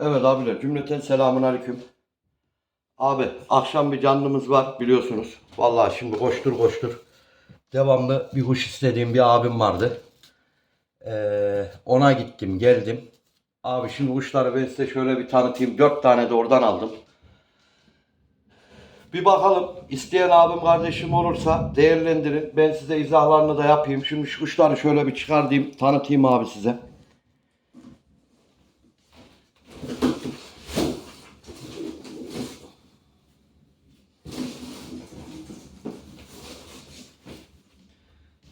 Evet abiler cümleten selamun aleyküm. Abi akşam bir canlımız var biliyorsunuz. Vallahi şimdi koştur koştur. Devamlı bir kuş istediğim bir abim vardı. Ee, ona gittim geldim. Abi şimdi kuşları ben size şöyle bir tanıtayım. Dört tane de oradan aldım. Bir bakalım isteyen abim kardeşim olursa değerlendirin. Ben size izahlarını da yapayım. Şimdi şu kuşları şöyle bir çıkartayım tanıtayım abi size.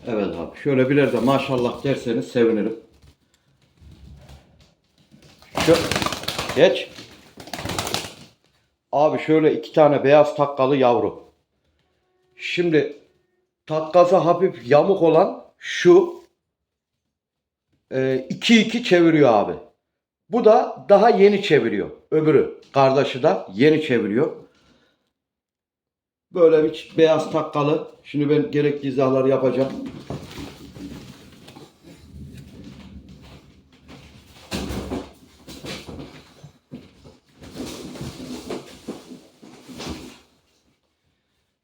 Evet abi. Şöyle birer de maşallah derseniz sevinirim. Şu, geç. Abi şöyle iki tane beyaz takkalı yavru. Şimdi takkası hafif yamuk olan şu 2-2 çeviriyor abi. Bu da daha yeni çeviriyor. Öbürü kardeşi de yeni çeviriyor. Böyle bir beyaz takkalı. Şimdi ben gerekli izahları yapacağım.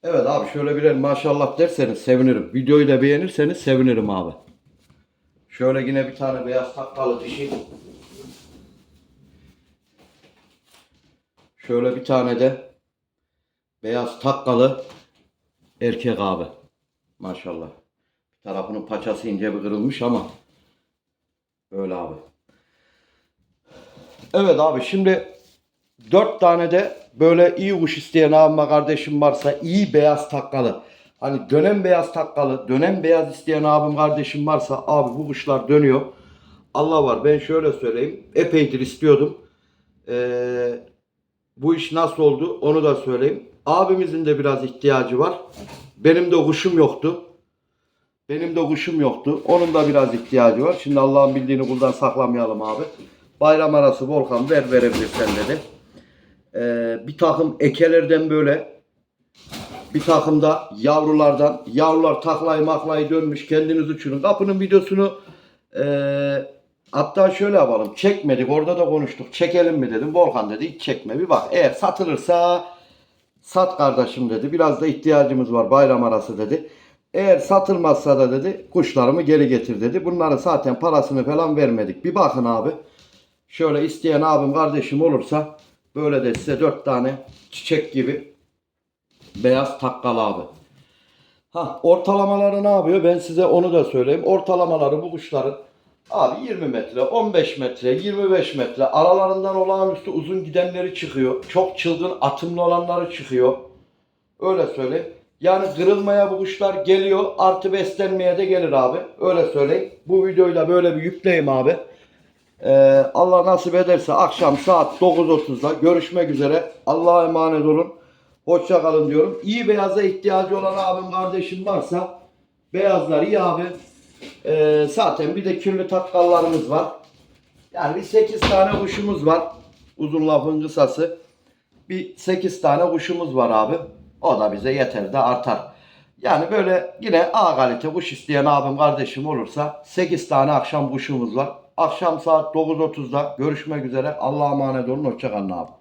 Evet abi şöyle birer maşallah derseniz sevinirim. Videoyu da beğenirseniz sevinirim abi. Şöyle yine bir tane beyaz takkalı dişi. Şöyle bir tane de beyaz takkalı erkek abi. Maşallah. Bir tarafının paçası ince bir kırılmış ama böyle abi. Evet abi şimdi dört tane de böyle iyi kuş isteyen abime kardeşim varsa iyi beyaz takkalı. Hani dönem beyaz takkalı, dönem beyaz isteyen abim kardeşim varsa abi bu kuşlar dönüyor. Allah var ben şöyle söyleyeyim. Epeydir istiyordum. Ee, bu iş nasıl oldu onu da söyleyeyim. Abimizin de biraz ihtiyacı var. Benim de kuşum yoktu. Benim de kuşum yoktu. Onun da biraz ihtiyacı var. Şimdi Allah'ın bildiğini buradan saklamayalım abi. Bayram arası Volkan ver verebilirsen dedi. Ee, bir takım ekelerden böyle bir takım da yavrulardan yavrular taklayı maklayı dönmüş kendiniz uçurun. Kapının videosunu ee, hatta şöyle yapalım çekmedik orada da konuştuk çekelim mi dedim. Volkan dedi hiç çekme bir bak eğer satılırsa sat kardeşim dedi. Biraz da ihtiyacımız var bayram arası dedi. Eğer satılmazsa da dedi kuşlarımı geri getir dedi. Bunları zaten parasını falan vermedik. Bir bakın abi. Şöyle isteyen abim kardeşim olursa böyle de size dört tane çiçek gibi beyaz takkalı abi. Ha ortalamaları ne yapıyor? Ben size onu da söyleyeyim. Ortalamaları bu kuşların abi 20 metre, 15 metre, 25 metre aralarından olağanüstü uzun gidenleri çıkıyor. Çok çılgın atımlı olanları çıkıyor. Öyle söyleyeyim. Yani kırılmaya bu kuşlar geliyor. Artı beslenmeye de gelir abi. Öyle söyleyeyim. Bu videoyu da böyle bir yükleyeyim abi. Ee, Allah nasip ederse akşam saat 9.30'da görüşmek üzere. Allah'a emanet olun. Hoşça kalın diyorum. İyi beyaza ihtiyacı olan abim kardeşim varsa beyazlar iyi abi. Ee, zaten bir de kirli takkallarımız var. Yani bir 8 tane kuşumuz var. Uzun lafın kısası. Bir 8 tane kuşumuz var abi. O da bize yeter de artar. Yani böyle yine A kalite kuş isteyen abim kardeşim olursa 8 tane akşam kuşumuz var. Akşam saat 9.30'da görüşmek üzere. Allah'a emanet olun. Hoşçakalın abi.